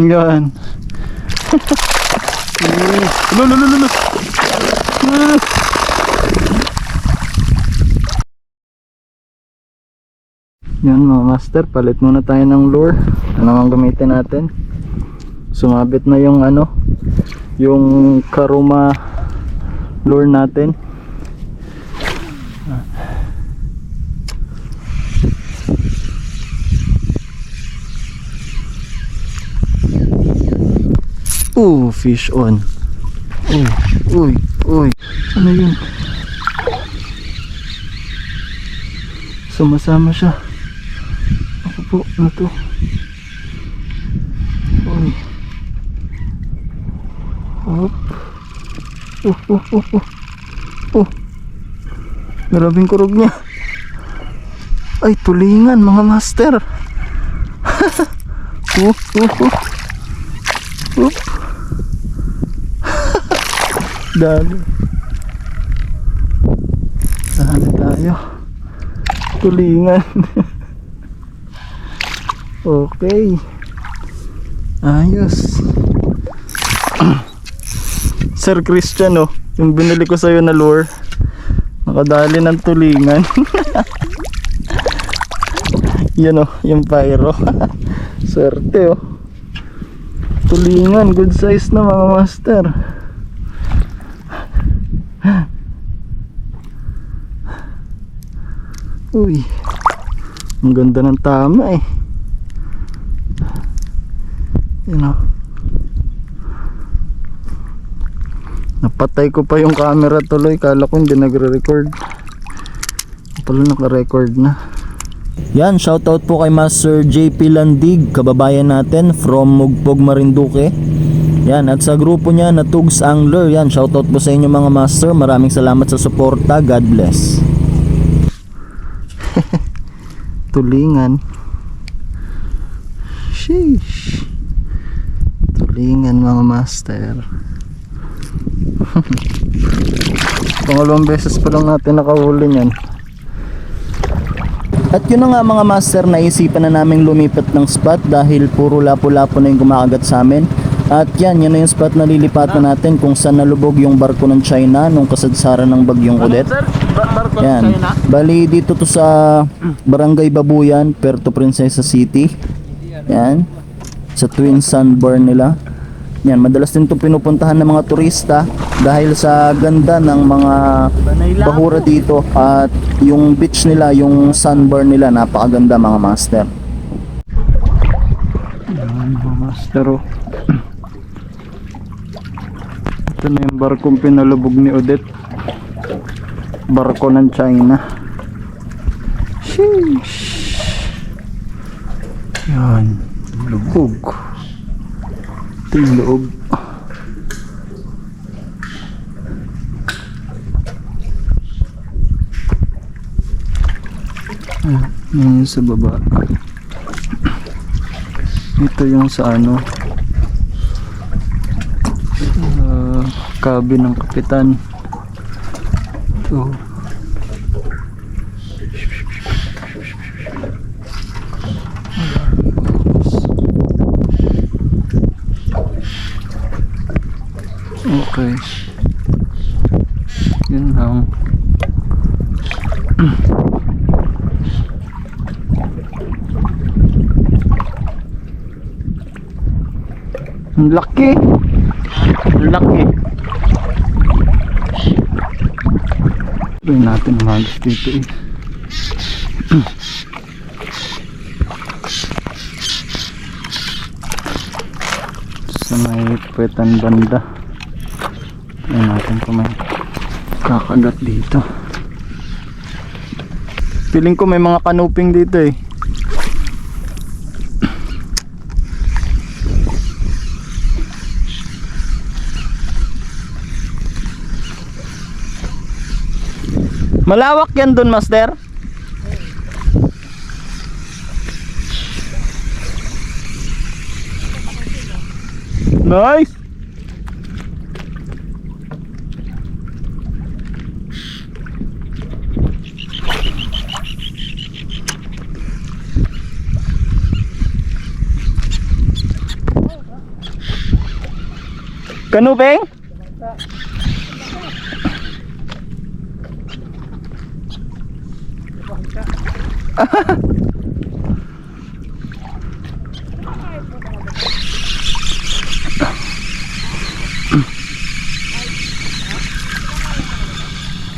Yan. Lo, lo, lo, lo, lo. Yan mga master, palit muna tayo ng lure. Ano ang gamitin natin? Sumabit na yung ano, yung Karuma lure natin. Ooh, fish on. Uy, uy, uy. Ano yun? Sumasama siya. Ako po, ano to? Uy. Hop. Oh, oh, oh, oh. Oh. Grabing kurog niya. Ay, tulingan mga master. oh, oh, oh. Oop. Dali. Dali tayo. Tulingan. okay. Ayos. Sir Christian oh, yung binili ko sa'yo na lure. Nakadali ng tulingan. Yan oh, yung pyro. Swerte oh. Tulingan, good size na mga master. Uy. Ang ganda ng tama eh. Yun o. Napatay ko pa yung camera tuloy. Kala ko hindi nagre-record. Pala naka-record na. Yan, shoutout po kay Master JP Landig, kababayan natin from Mugpog, Marinduque. Yan, at sa grupo niya na Tugs Angler, yan, shoutout po sa inyo mga master. Maraming salamat sa suporta. God bless. Tulingan. Sheesh. Tulingan mga master. Pangalawang beses pa lang natin nakahuli niyan. At yun na nga mga master, naisipan na namin lumipat ng spot dahil puro lapo-lapo na yung kumakagat sa amin. At yan, yan na yung spot na lilipatan natin kung saan nalubog yung barko ng China nung kasadsaran ng bagyong Odette. Yan. Bali dito to sa Barangay Babuyan, Puerto Princesa City. Yan. Sa Twin Sunburn nila. Yan, madalas din itong pinupuntahan ng mga turista dahil sa ganda ng mga bahura dito at yung beach nila, yung sunburn nila, napakaganda mga master. Yan mga master oh. Ito na yung barkong pinalubog ni Odette. Barko ng China. Sheesh. Yan. Lubog. Ito yung loob. Yung sa baba. Ito yung sa ano. Sa cabin ng kapitan. Ito. Okay. Yun lang. Ang laki. Ang laki. Try natin umagas dito eh. sa may puwetan banda. Try natin kung may kakagat dito. Feeling ko may mga kanuping dito eh. Malawak yan dun, master. Nice. Kanupeng?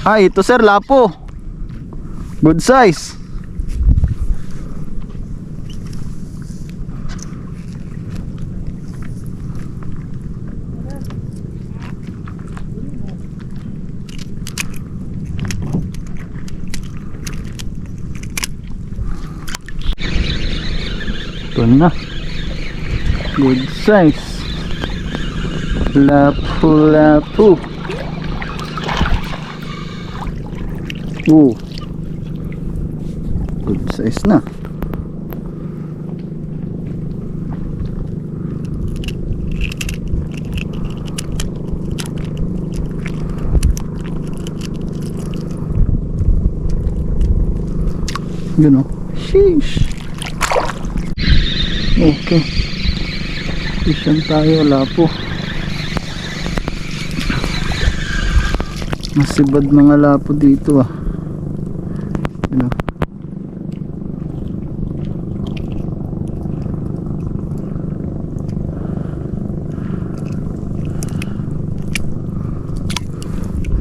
Ah, ito sir, lapo. Good size. Ito na. Good size. Lapu-lapu. Oo. Good size na. Yun o. Sheesh. Okay. Isyan tayo, wala po. Masibad mga lapo dito ah. Ano?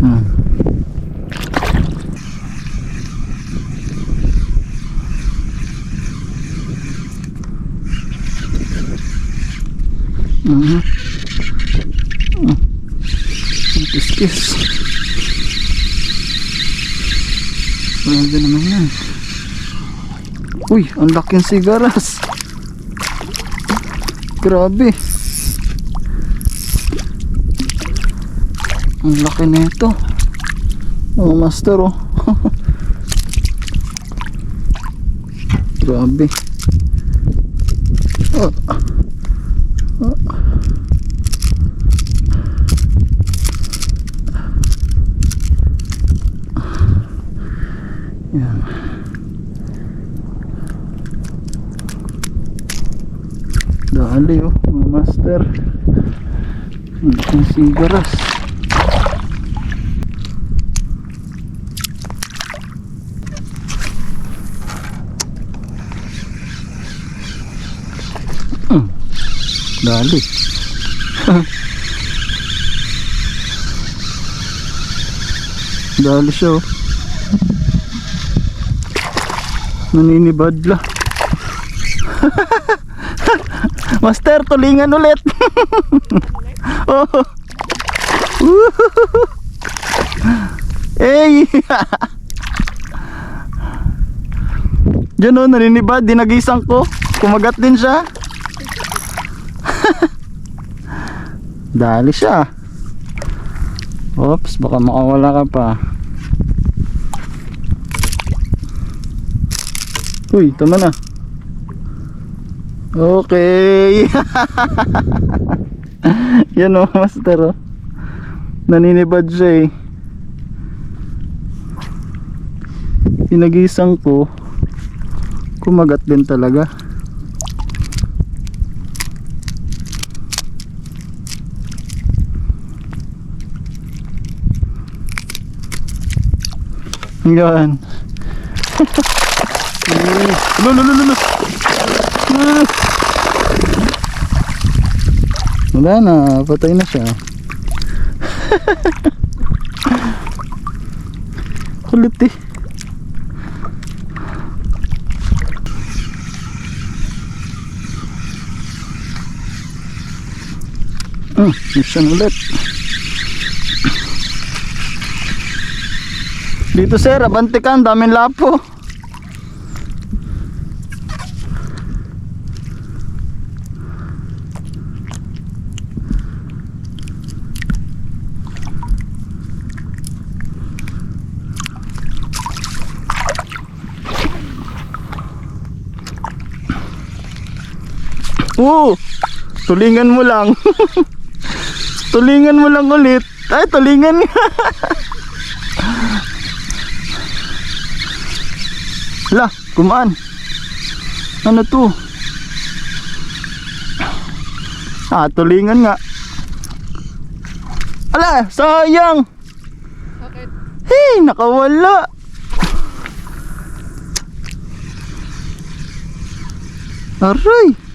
Hmm. Mhm. Hmm. Ang Kiss-kiss. Grabe naman yan. Uy, ang laking sigaras. Grabe. Ang laki nito. Oh, master oh. Grabe. Oh. Oh. Yan. Dali oh, mga master. Ang sigaras. Hmm. Dali. Dali siya oh. Naninibadla. Master, tulingan ulit. oh. Hey! Diyan o, naninibad, dinagisang ko. Kumagat din siya. Dali siya. Oops, baka makawala ka pa. Uy, tama na. Okay. Yan o, master o. Naninibad siya eh. Pinagisang ko. Kumagat din talaga. Yan. Lo, lo, lo, lo, lo. Lo, lo, lo. Wala na, patay na siya. Kulit eh. Hmm, mission ulit. Dito sir, abante ka, ang daming lapo. Oo, tulingan mo lang. tulingan mo lang ulit. Ay, tulingan nga. Lah, kumaan. Ano to? Ah, tulingan nga. Ala, sayang. Hey, nakawala. Aray.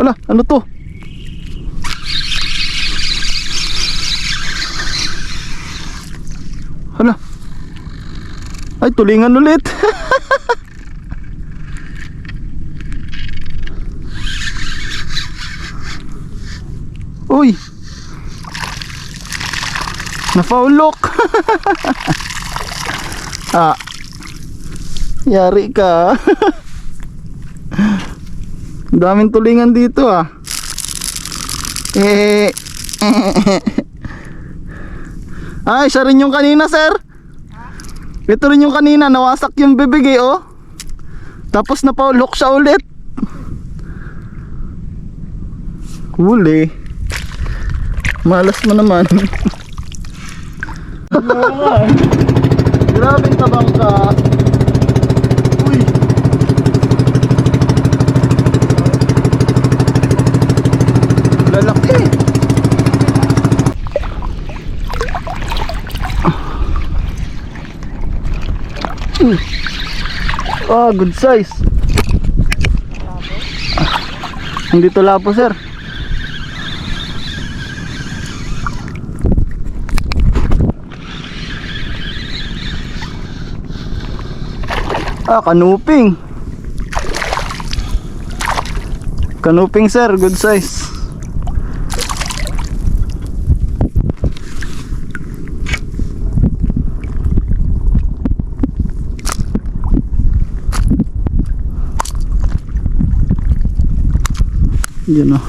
Hala, ano to? Hala. Ay, tulingan ulit. Uy. Nafaulok. ah. Yari ka. Daming tulingan dito ah. Eh. Ay, siya rin yung kanina, sir. Ito rin yung kanina, nawasak yung bibig eh, oh. Tapos napaulok siya ulit. Huli. Malas mo naman. Grabing tabang ka. Uy. Lalaki. Uy. Ah, good size. Hindi to lapo, sir. Ah, kanuping. Kanuping, sir. Good size. Yan o.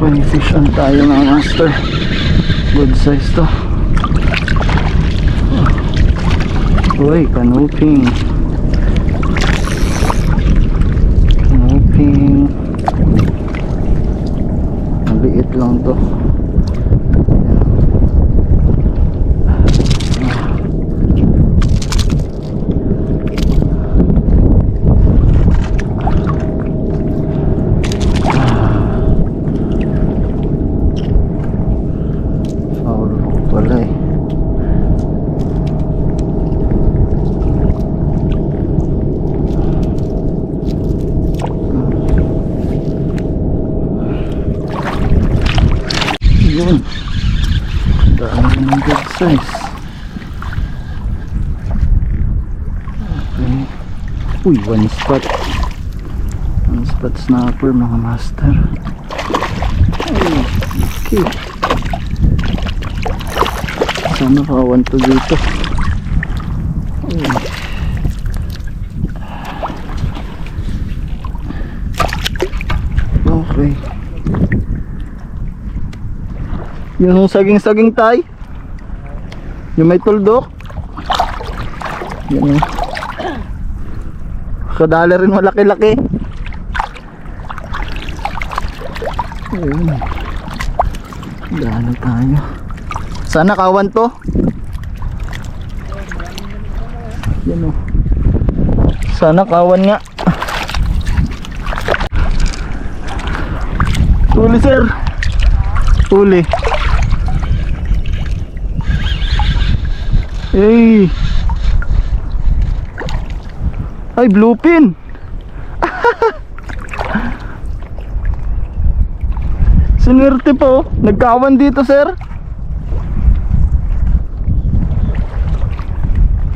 Okay, fish on tayo mga master. Good size to. Uy, kanuping. Kanuping. Maliit lang to. Foul ko pala eh. Yun. Dami ng good size. Okay. Uy, one spot. One spot snapper mga master. Ay, okay. Sana kawan to dito. Uy. Okay. Yun yung saging-saging tay. Yung may tuldok. Yan o. Kadala rin malaki-laki. Dalo tayo. Sana kawan to. Yan o. Sana kawan nga. Huli sir. Huli. Hey. Ay, blue pin. Sinwerte po. Nagkawan dito, sir.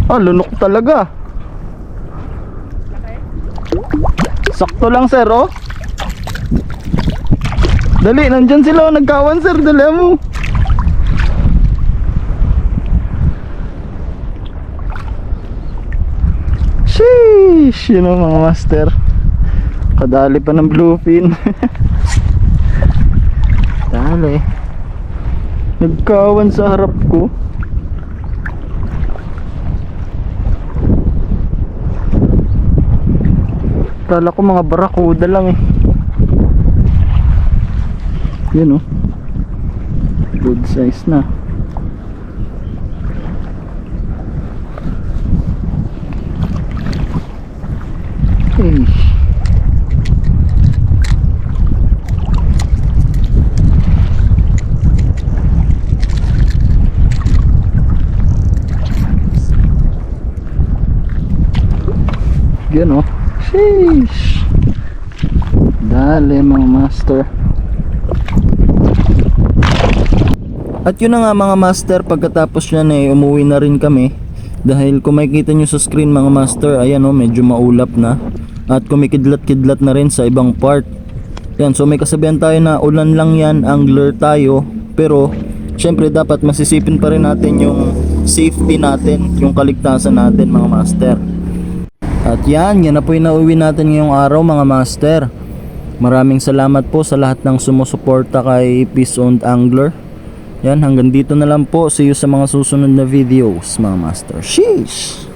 Ah, lunok talaga. Sakto lang, sir, oh. Dali, nandyan sila, oh. Nagkawan, sir. Dali mo. Sheesh! Yun ang mga master. Kadali pa ng bluefin. Dali. Nagkawan sa harap ko. Kala ko mga barakuda lang eh. Yun oh. Good size na. Yan oh. Sheesh. Dali mga master. At yun na nga mga master, pagkatapos yan eh, umuwi na rin kami. Dahil kung makikita nyo sa screen mga master, ayan oh, medyo maulap na. At kumikidlat-kidlat na rin sa ibang part. Yan, so may kasabihan tayo na ulan lang yan, angler tayo. Pero, syempre dapat masisipin pa rin natin yung safety natin, yung kaligtasan natin mga master. At yan, yan na po yung nauwi natin ngayong araw mga master. Maraming salamat po sa lahat ng sumusuporta kay Peace Owned Angler. Yan, hanggang dito na lang po. See you sa mga susunod na videos mga master. Sheesh!